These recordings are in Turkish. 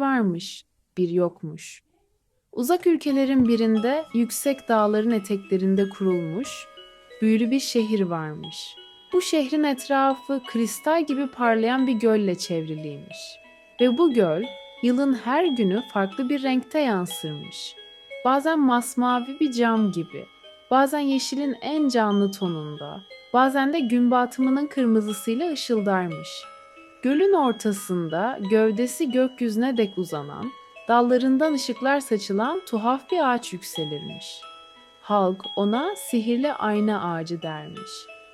varmış, bir yokmuş. Uzak ülkelerin birinde yüksek dağların eteklerinde kurulmuş, büyülü bir şehir varmış. Bu şehrin etrafı kristal gibi parlayan bir gölle çevriliymiş. Ve bu göl yılın her günü farklı bir renkte yansırmış. Bazen masmavi bir cam gibi, bazen yeşilin en canlı tonunda, bazen de gün batımının kırmızısıyla ışıldarmış. Gölün ortasında gövdesi gökyüzüne dek uzanan, dallarından ışıklar saçılan tuhaf bir ağaç yükselirmiş. Halk ona sihirli ayna ağacı dermiş.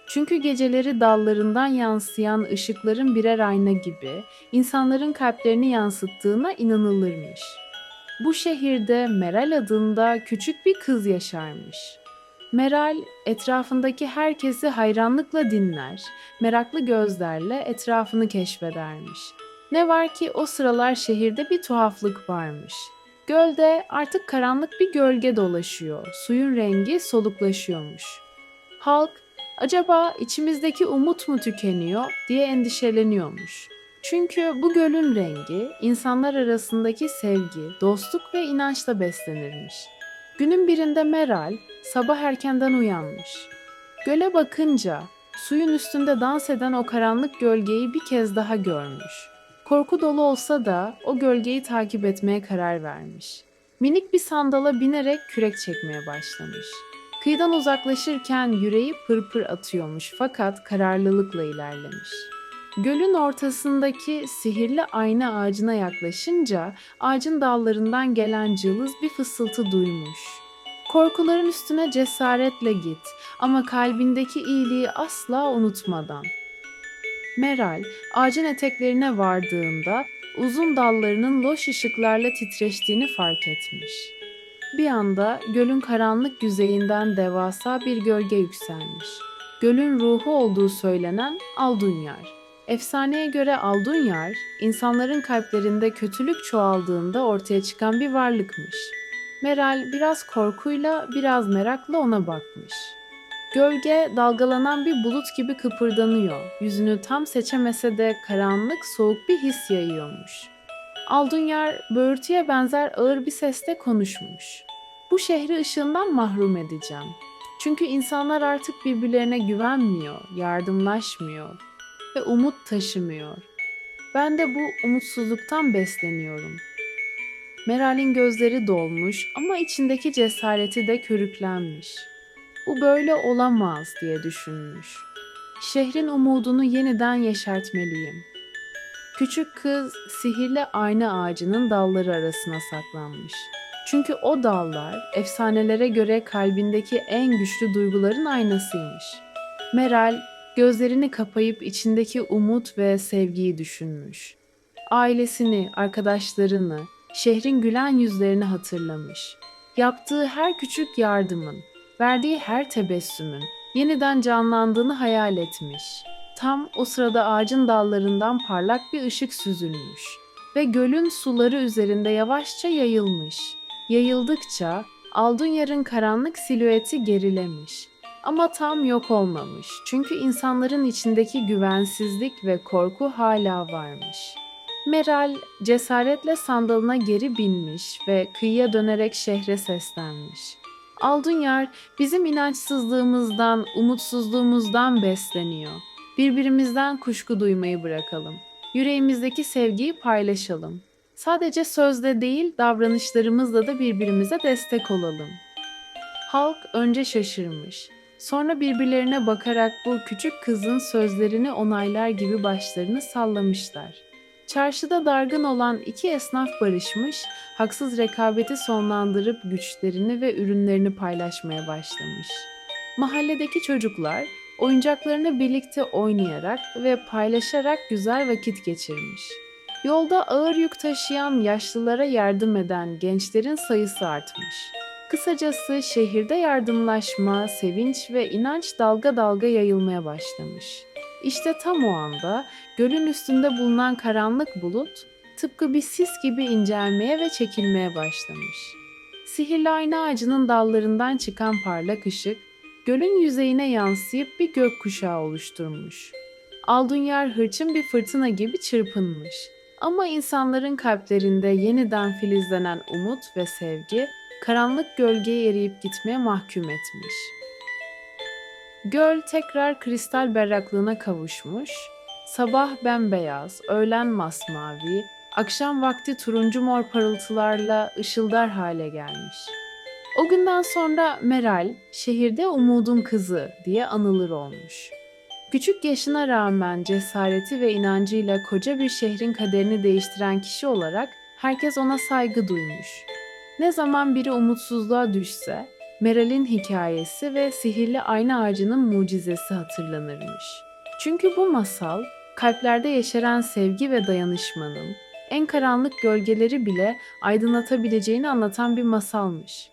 Çünkü geceleri dallarından yansıyan ışıkların birer ayna gibi insanların kalplerini yansıttığına inanılırmış. Bu şehirde Meral adında küçük bir kız yaşarmış. Meral etrafındaki herkesi hayranlıkla dinler, meraklı gözlerle etrafını keşfedermiş. Ne var ki o sıralar şehirde bir tuhaflık varmış. Gölde artık karanlık bir gölge dolaşıyor, suyun rengi soluklaşıyormuş. Halk acaba içimizdeki umut mu tükeniyor diye endişeleniyormuş. Çünkü bu gölün rengi insanlar arasındaki sevgi, dostluk ve inançla beslenirmiş. Günün birinde Meral sabah erkenden uyanmış. Göle bakınca suyun üstünde dans eden o karanlık gölgeyi bir kez daha görmüş. Korku dolu olsa da o gölgeyi takip etmeye karar vermiş. Minik bir sandala binerek kürek çekmeye başlamış. Kıyıdan uzaklaşırken yüreği pırpır atıyormuş fakat kararlılıkla ilerlemiş. Gölün ortasındaki sihirli ayna ağacına yaklaşınca ağacın dallarından gelen cılız bir fısıltı duymuş. Korkuların üstüne cesaretle git ama kalbindeki iyiliği asla unutmadan. Meral ağacın eteklerine vardığında uzun dallarının loş ışıklarla titreştiğini fark etmiş. Bir anda gölün karanlık yüzeyinden devasa bir gölge yükselmiş. Gölün ruhu olduğu söylenen Aldunyar. Efsaneye göre Aldunyar, insanların kalplerinde kötülük çoğaldığında ortaya çıkan bir varlıkmış. Meral biraz korkuyla, biraz merakla ona bakmış. Gölge dalgalanan bir bulut gibi kıpırdanıyor. Yüzünü tam seçemese de karanlık, soğuk bir his yayıyormuş. Aldunyar böğürtüye benzer ağır bir sesle konuşmuş. Bu şehri ışığından mahrum edeceğim. Çünkü insanlar artık birbirlerine güvenmiyor, yardımlaşmıyor ve umut taşımıyor. Ben de bu umutsuzluktan besleniyorum. Meral'in gözleri dolmuş ama içindeki cesareti de körüklenmiş. Bu böyle olamaz diye düşünmüş. Şehrin umudunu yeniden yeşertmeliyim. Küçük kız sihirli ayna ağacının dalları arasına saklanmış. Çünkü o dallar efsanelere göre kalbindeki en güçlü duyguların aynasıymış. Meral gözlerini kapayıp içindeki umut ve sevgiyi düşünmüş. Ailesini, arkadaşlarını, şehrin gülen yüzlerini hatırlamış. Yaptığı her küçük yardımın, verdiği her tebessümün yeniden canlandığını hayal etmiş. Tam o sırada ağacın dallarından parlak bir ışık süzülmüş ve gölün suları üzerinde yavaşça yayılmış. Yayıldıkça Aldunyar'ın karanlık silüeti gerilemiş. Ama tam yok olmamış. Çünkü insanların içindeki güvensizlik ve korku hala varmış. Meral cesaretle sandalına geri binmiş ve kıyıya dönerek şehre seslenmiş. Aldunyar bizim inançsızlığımızdan, umutsuzluğumuzdan besleniyor. Birbirimizden kuşku duymayı bırakalım. Yüreğimizdeki sevgiyi paylaşalım. Sadece sözle değil, davranışlarımızla da birbirimize destek olalım. Halk önce şaşırmış. Sonra birbirlerine bakarak bu küçük kızın sözlerini onaylar gibi başlarını sallamışlar. Çarşıda dargın olan iki esnaf barışmış, haksız rekabeti sonlandırıp güçlerini ve ürünlerini paylaşmaya başlamış. Mahalledeki çocuklar oyuncaklarını birlikte oynayarak ve paylaşarak güzel vakit geçirmiş. Yolda ağır yük taşıyan yaşlılara yardım eden gençlerin sayısı artmış. Kısacası şehirde yardımlaşma, sevinç ve inanç dalga dalga yayılmaya başlamış. İşte tam o anda gölün üstünde bulunan karanlık bulut tıpkı bir sis gibi incelmeye ve çekilmeye başlamış. Sihirli ayna ağacının dallarından çıkan parlak ışık gölün yüzeyine yansıyıp bir gökkuşağı oluşturmuş. Aldunyar hırçın bir fırtına gibi çırpınmış. Ama insanların kalplerinde yeniden filizlenen umut ve sevgi, karanlık gölgeye eriyip gitmeye mahkum etmiş. Göl tekrar kristal berraklığına kavuşmuş, sabah bembeyaz, öğlen masmavi, akşam vakti turuncu mor parıltılarla ışıldar hale gelmiş. O günden sonra Meral, şehirde umudun kızı diye anılır olmuş. Küçük yaşına rağmen cesareti ve inancıyla koca bir şehrin kaderini değiştiren kişi olarak herkes ona saygı duymuş. Ne zaman biri umutsuzluğa düşse, Meral'in hikayesi ve sihirli ayna ağacının mucizesi hatırlanırmış. Çünkü bu masal, kalplerde yeşeren sevgi ve dayanışmanın, en karanlık gölgeleri bile aydınlatabileceğini anlatan bir masalmış.